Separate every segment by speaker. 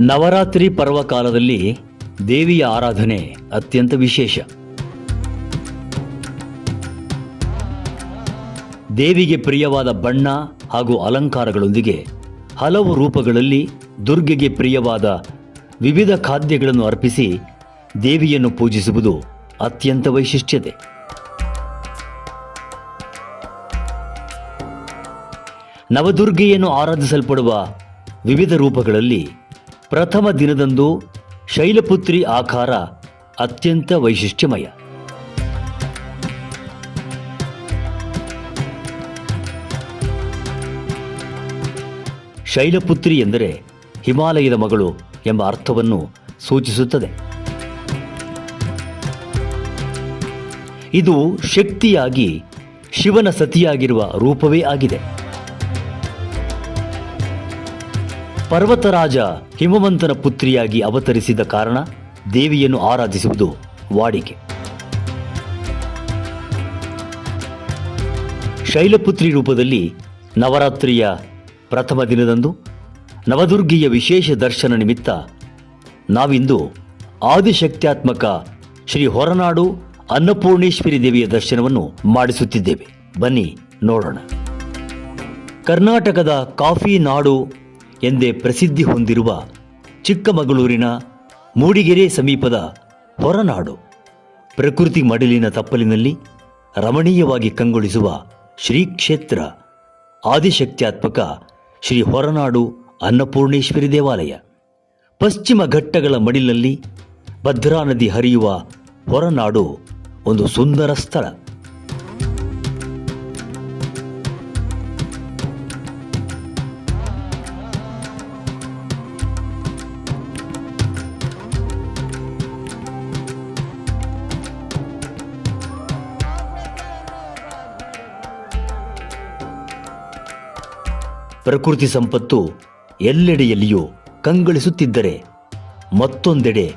Speaker 1: ನವರಾತ್ರಿ ಪರ್ವಕಾಲದಲ್ಲಿ ದೇವಿಯ ಆರಾಧನೆ ಅತ್ಯಂತ ವಿಶೇಷ. ದೇವಿಗೆ ಪ್ರಿಯವಾದ ಬಣ್ಣ ಹಾಗೂ ಅಲಂಕಾರಗಳೊಂದಿಗೆ ಹಲವು ರೂಪಗಳಲ್ಲಿ ದುರ್ಗೆಗೆ ಪ್ರಿಯವಾದ ವಿವಿಧ ಖಾದ್ಯಗಳನ್ನು ಅರ್ಪಿಸಿ ದೇವಿಯನ್ನು ಪೂಜಿಸುವುದು ಅತ್ಯಂತ ವೈಶಿಷ್ಟ್ಯತೆ. ನವದುರ್ಗೆಯನ್ನು ಆರಾಧಿಸಲ್ಪಡುವ ವಿವಿಧ ರೂಪಗಳಲ್ಲಿ ಪ್ರಥಮ ದಿನದಂದು ಶೈಲಪುತ್ರಿ ಆಕಾರ ಅತ್ಯಂತ ವೈಶಿಷ್ಟ್ಯಮಯ. ಶೈಲಪುತ್ರಿ ಎಂದರೆ ಹಿಮಾಲಯದ ಮಗಳು ಎಂಬ ಅರ್ಥವನ್ನು ಸೂಚಿಸುತ್ತದೆ. ಇದು ಶಕ್ತಿಯಾಗಿ ಶಿವನ ಸತಿಯಾಗಿರುವ ರೂಪವೇ ಆಗಿದೆ. ಪರ್ವತರಾಜ ಹಿಮವಂತನ ಪುತ್ರಿಯಾಗಿ ಅವತರಿಸಿದ ಕಾರಣ ದೇವಿಯನ್ನು ಆರಾಧಿಸುವುದು ವಾಡಿಕೆ. ಶೈಲಪುತ್ರಿ ರೂಪದಲ್ಲಿ ನವರಾತ್ರಿಯ ಪ್ರಥಮ ದಿನದಂದು ನವದುರ್ಗಿಯ ವಿಶೇಷ ದರ್ಶನ ನಿಮಿತ್ತ ನಾವಿಂದು ಆದಿಶಕ್ತ್ಯಾತ್ಮಕ ಶ್ರೀ ಹೊರನಾಡು ಅನ್ನಪೂರ್ಣೇಶ್ವರಿ ದೇವಿಯ ದರ್ಶನವನ್ನು ಮಾಡಿಸುತ್ತಿದ್ದೇವೆ. ಬನ್ನಿ ನೋಡೋಣ. ಕರ್ನಾಟಕದ ಕಾಫಿ ನಾಡು ಎಂದೇ ಪ್ರಸಿದ್ಧಿ ಹೊಂದಿರುವ ಚಿಕ್ಕಮಗಳೂರಿನ ಮೂಡಿಗೆರೆ ಸಮೀಪದ ಹೊರನಾಡು ಪ್ರಕೃತಿ ಮಡಿಲಿನ ತಪ್ಪಲಿನಲ್ಲಿ ರಮಣೀಯವಾಗಿ ಕಂಗೊಳಿಸುವ ಶ್ರೀ ಕ್ಷೇತ್ರ ಆದಿಶಕ್ತ್ಯಾತ್ಮಕ ಶ್ರೀ ಹೊರನಾಡು ಅನ್ನಪೂರ್ಣೇಶ್ವರಿ ದೇವಾಲಯ. ಪಶ್ಚಿಮ ಘಟ್ಟಗಳ ಮಡಿಲಲ್ಲಿ ಭದ್ರಾ ನದಿ ಹರಿಯುವ ಹೊರನಾಡು ಒಂದು ಸುಂದರ ಸ್ಥಳ. ಪ್ರಕೃತಿ ಸಂಪತ್ತು ಎಲ್ಲೆಡೆಯಲ್ಲಿಯೂ ಕಂಗೊಳಿಸುತ್ತಿದ್ದರೆ ಮತ್ತೊಂದೆಡೆ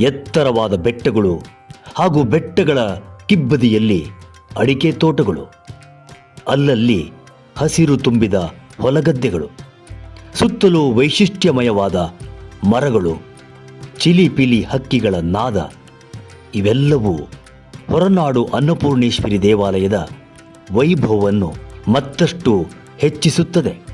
Speaker 1: ಎತ್ತರವಾದ ಬೆಟ್ಟಗಳು ಹಾಗೂ ಬೆಟ್ಟಗಳ ಕಿಬ್ಬದಿಯಲ್ಲಿ ಅಡಿಕೆ ತೋಟಗಳು, ಅಲ್ಲಲ್ಲಿ ಹಸಿರು ತುಂಬಿದ ಹೊಲಗದ್ದೆಗಳು, ಸುತ್ತಲೂ ವೈಶಿಷ್ಟ್ಯಮಯವಾದ ಮರಗಳು, ಚಿಲಿಪಿಲಿ ಹಕ್ಕಿಗಳ ನಾದ, ಇವೆಲ್ಲವೂ ಹೊರನಾಡು ಅನ್ನಪೂರ್ಣೇಶ್ವರಿ ದೇವಾಲಯದ ವೈಭವವನ್ನು ಮತ್ತಷ್ಟು ಹೆಚ್ಚಿಸುತ್ತದೆ.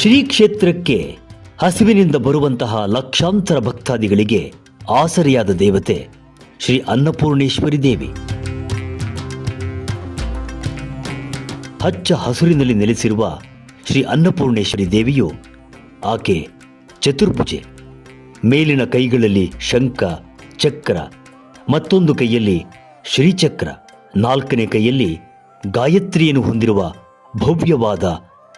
Speaker 1: ಶ್ರೀ ಕ್ಷೇತ್ರಕ್ಕೆ ಹಸಿವಿನಿಂದ ಬರುವಂತಹ ಲಕ್ಷಾಂತರ ಭಕ್ತಾದಿಗಳಿಗೆ ಆಸರೆಯಾದ ದೇವತೆ ಶ್ರೀ ಅನ್ನಪೂರ್ಣೇಶ್ವರಿ ದೇವಿ. ಹಚ್ಚ ಹಸುರಿನಲ್ಲಿ ನೆಲೆಸಿರುವ ಶ್ರೀ ಅನ್ನಪೂರ್ಣೇಶ್ವರಿ ದೇವಿಯು ಆಕೆ ಚತುರ್ಭುಜೆ, ಮೇಲಿನ ಕೈಗಳಲ್ಲಿ ಶಂಖ, ಚಕ್ರ, ಮತ್ತೊಂದು ಕೈಯಲ್ಲಿ ಶ್ರೀಚಕ್ರ, ನಾಲ್ಕನೇ ಕೈಯಲ್ಲಿ ಗಾಯತ್ರಿಯನ್ನು ಹೊಂದಿರುವ ಭವ್ಯವಾದ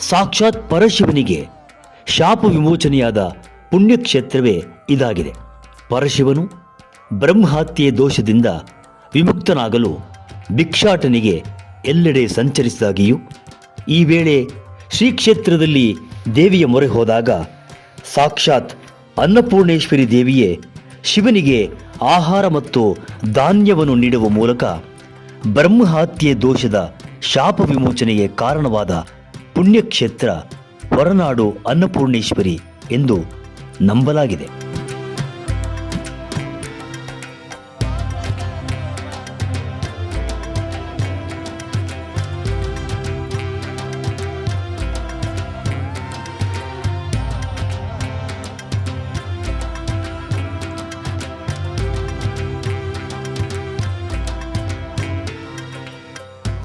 Speaker 1: ಸಾಕ್ಷಾತ್ ಪರಶಿವನಿಗೆ. ಶಾಪ ವಿಮೋಚನೆಯಾದ ಪುಣ್ಯಕ್ಷೇತ್ರವೇ ಇದಾಗಿದೆ. ಪರಶಿವನು ಬ್ರಹ್ಮಹತ್ಯೆ ದೋಷದಿಂದ ವಿಮುಕ್ತನಾಗಲು ಭಿಕ್ಷಾಟನಿಗೆ ಎಲ್ಲೆಡೆ ಸಂಚರಿಸಿದಾಗಿಯೂ, ಈ ವೇಳೆ ಶ್ರೀ ಕ್ಷೇತ್ರದಲ್ಲಿ ದೇವಿಯ ಮೊರೆ ಹೋದಾಗ ಸಾಕ್ಷಾತ್ ಅನ್ನಪೂರ್ಣೇಶ್ವರಿ ದೇವಿಯೇ ಶಿವನಿಗೆ ಆಹಾರ ಮತ್ತು ಧಾನ್ಯವನ್ನು ನೀಡುವ ಮೂಲಕ ಬ್ರಹ್ಮಹತ್ಯೆ ದೋಷದ ಶಾಪ ವಿಮೋಚನೆಗೆ ಕಾರಣವಾದ ಪುಣ್ಯಕ್ಷೇತ್ರ ಹೊರನಾಡು ಅನ್ನಪೂರ್ಣೇಶ್ವರಿ ಎಂದು ನಂಬಲಾಗಿದೆ.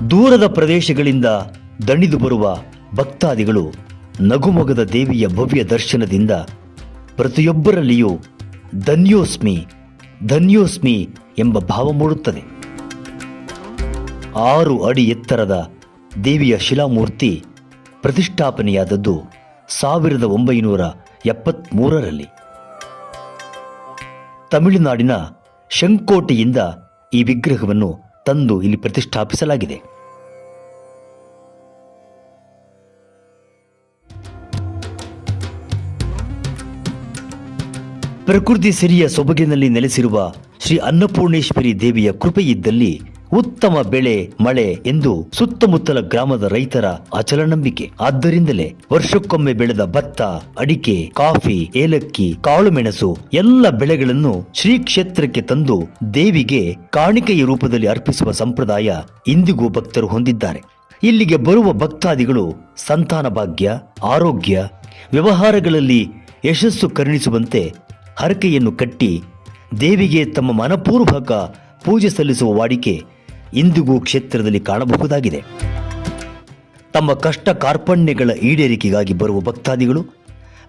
Speaker 1: ದೂರದ ಪ್ರದೇಶಗಳಿಂದ ದಣಿದು ಬರುವ ಭಕ್ತಾದಿಗಳು ನಗುಮೊಗದ ದೇವಿಯ ಭವ್ಯ ದರ್ಶನದಿಂದ ಪ್ರತಿಯೊಬ್ಬರಲ್ಲಿಯೂ ಧನ್ಯೋಸ್ಮಿ ಧನ್ಯೋಸ್ಮಿ ಎಂಬ ಭಾವ ಮೂಡುತ್ತದೆ. ಆರು ಅಡಿ ಎತ್ತರದ ದೇವಿಯ ಶಿಲಾಮೂರ್ತಿ ಪ್ರತಿಷ್ಠಾಪನೆಯಾದದ್ದು ಸಾವಿರದ ಒಂಬೈನೂರ ಎಪ್ಪತ್ತ್ಮೂರರಲ್ಲಿ ತಮಿಳುನಾಡಿನ ಶಂಕೋಟೆಯಿಂದ ಈ ವಿಗ್ರಹವನ್ನು ತಂದು ಇಲ್ಲಿ ಪ್ರತಿಷ್ಠಾಪಿಸಲಾಗಿದೆ. ಪ್ರಕೃತಿ ಸಿರಿಯ ಸೊಬಗಿನಲ್ಲಿ ನೆಲೆಸಿರುವ ಶ್ರೀ ಅನ್ನಪೂರ್ಣೇಶ್ವರಿ ದೇವಿಯ ಕೃಪೆಯಿದ್ದಲ್ಲಿ ಉತ್ತಮ ಬೆಳೆ, ಮಳೆ ಎಂದು ಸುತ್ತಮುತ್ತಲ ಗ್ರಾಮದ ರೈತರ ಅಚಲ ನಂಬಿಕೆ ಆದ್ದರಿಂದಲೇ ವರ್ಷಕ್ಕೊಮ್ಮೆ ಬೆಳೆದ ಭತ್ತ, ಅಡಿಕೆ, ಕಾಫಿ, ಏಲಕ್ಕಿ, ಕಾಳುಮೆಣಸು ಎಲ್ಲ ಬೆಳೆಗಳನ್ನು ಶ್ರೀ ಕ್ಷೇತ್ರಕ್ಕೆ ತಂದು ದೇವಿಗೆ ಕಾಣಿಕೆಯ ರೂಪದಲ್ಲಿ ಅರ್ಪಿಸುವ ಸಂಪ್ರದಾಯ ಇಂದಿಗೂ ಭಕ್ತರು ಹೊಂದಿದ್ದಾರೆ. ಇಲ್ಲಿಗೆ ಬರುವ ಭಕ್ತಾದಿಗಳು ಸಂತಾನ ಭಾಗ್ಯ, ಆರೋಗ್ಯ, ವ್ಯವಹಾರಗಳಲ್ಲಿ ಯಶಸ್ಸು ಕರುಣಿಸುವಂತೆ ಹರಕೆಯನ್ನು ಕಟ್ಟಿ ದೇವಿಗೆ ತಮ್ಮ ಮನಪೂರ್ವಕ ಪೂಜೆ ಸಲ್ಲಿಸುವ ವಾಡಿಕೆ ಇಂದಿಗೂ ಕ್ಷೇತ್ರದಲ್ಲಿ ಕಾಣಬಹುದಾಗಿದೆ. ತಮ್ಮ ಕಷ್ಟ ಕಾರ್ಪಣ್ಯಗಳ ಈಡೇರಿಕೆಗಾಗಿ ಬರುವ ಭಕ್ತಾದಿಗಳು,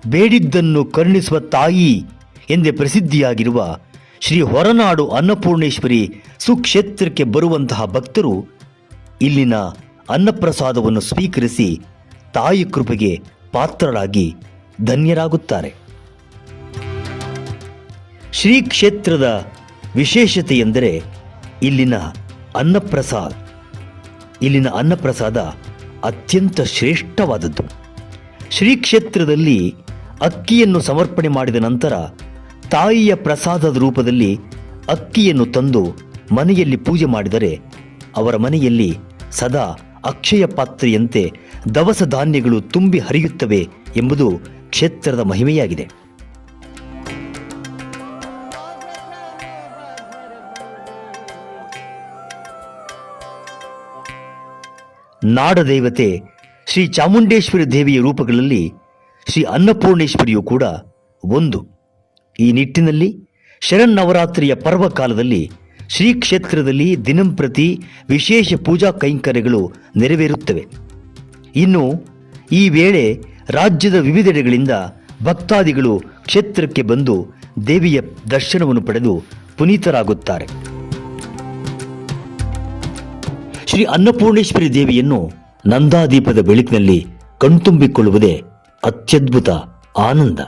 Speaker 1: ಬೇಡಿದ್ದನ್ನು ಕರುಣಿಸುವ ತಾಯಿ ಎಂದೇ ಪ್ರಸಿದ್ಧಿಯಾಗಿರುವ ಶ್ರೀ ಹೊರನಾಡು ಅನ್ನಪೂರ್ಣೇಶ್ವರಿ ಸುಕ್ಷೇತ್ರಕ್ಕೆ ಬರುವಂತಹ ಭಕ್ತರು ಇಲ್ಲಿನ ಅನ್ನಪ್ರಸಾದವನ್ನು ಸ್ವೀಕರಿಸಿ ತಾಯಿ ಕೃಪೆಗೆ ಪಾತ್ರರಾಗಿ ಧನ್ಯರಾಗುತ್ತಾರೆ. ಶ್ರೀ ಕ್ಷೇತ್ರದ ವಿಶೇಷತೆ ಎಂದರೆ ಇಲ್ಲಿನ ಅನ್ನಪ್ರಸಾದ. ಇಲ್ಲಿನ ಅನ್ನಪ್ರಸಾದ ಅತ್ಯಂತ ಶ್ರೇಷ್ಠವಾದದ್ದು. ಶ್ರೀ ಕ್ಷೇತ್ರದಲ್ಲಿ ಅಕ್ಕಿಯನ್ನು ಸಮರ್ಪಣೆ ಮಾಡಿದ ನಂತರ ತಾಯಿಯ ಪ್ರಸಾದದ ರೂಪದಲ್ಲಿ ಅಕ್ಕಿಯನ್ನು ತಂದು ಮನೆಯಲ್ಲಿ ಪೂಜೆ ಮಾಡಿದರೆ ಅವರ ಮನೆಯಲ್ಲಿ ಸದಾ ಅಕ್ಷಯ ಪಾತ್ರೆಯಂತೆ ದವಸ ಧಾನ್ಯಗಳು ತುಂಬಿ ಹರಿಯುತ್ತವೆ ಎಂಬುದು ಕ್ಷೇತ್ರದ ಮಹಿಮೆಯಾಗಿದೆ. ನಾಡದೇವತೆ ಶ್ರೀ ಚಾಮುಂಡೇಶ್ವರಿ ದೇವಿಯ ರೂಪಗಳಲ್ಲಿ ಶ್ರೀ ಅನ್ನಪೂರ್ಣೇಶ್ವರಿಯು ಕೂಡ ಒಂದು. ಈ ನಿಟ್ಟಿನಲ್ಲಿ ಶರನ್ನವರಾತ್ರಿಯ ಪರ್ವಕಾಲದಲ್ಲಿ ಶ್ರೀ ಕ್ಷೇತ್ರದಲ್ಲಿ ದಿನಂಪ್ರತಿ ವಿಶೇಷ ಪೂಜಾ ಕೈಂಕರ್ಯಗಳು ನೆರವೇರುತ್ತವೆ. ಇನ್ನು ಈ ವೇಳೆ ರಾಜ್ಯದ ವಿವಿಧೆಡೆಗಳಿಂದ ಭಕ್ತಾದಿಗಳು ಕ್ಷೇತ್ರಕ್ಕೆ ಬಂದು ದೇವಿಯ ದರ್ಶನವನ್ನು ಪಡೆದು ಪುನೀತರಾಗುತ್ತಾರೆ. ಶ್ರೀ ಅನ್ನಪೂರ್ಣೇಶ್ವರಿ ದೇವಿಯನ್ನು ನಂದಾದೀಪದ ಬೆಳಕಿನಲ್ಲಿ ಕಣ್ತುಂಬಿಕೊಳ್ಳುವುದೇ ಅತ್ಯದ್ಭುತ ಆನಂದ.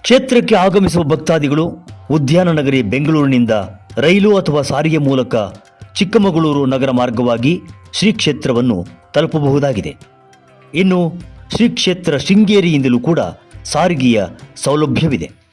Speaker 1: ಕ್ಷೇತ್ರಕ್ಕೆ ಆಗಮಿಸುವ ಭಕ್ತಾದಿಗಳು ಉದ್ಯಾನ ನಗರಿ ಬೆಂಗಳೂರಿನಿಂದ ರೈಲು ಅಥವಾ ಸಾರಿಗೆ ಮೂಲಕ ಚಿಕ್ಕಮಗಳೂರು ನಗರ ಮಾರ್ಗವಾಗಿ ಶ್ರೀ ಕ್ಷೇತ್ರವನ್ನು ತಲುಪಬಹುದಾಗಿದೆ. ಇನ್ನು ಶ್ರೀ ಕ್ಷೇತ್ರ ಶೃಂಗೇರಿಯಿಂದಲೂ ಕೂಡ ಸಾರಿಗೆಯ ಸೌಲಭ್ಯವಿದೆ.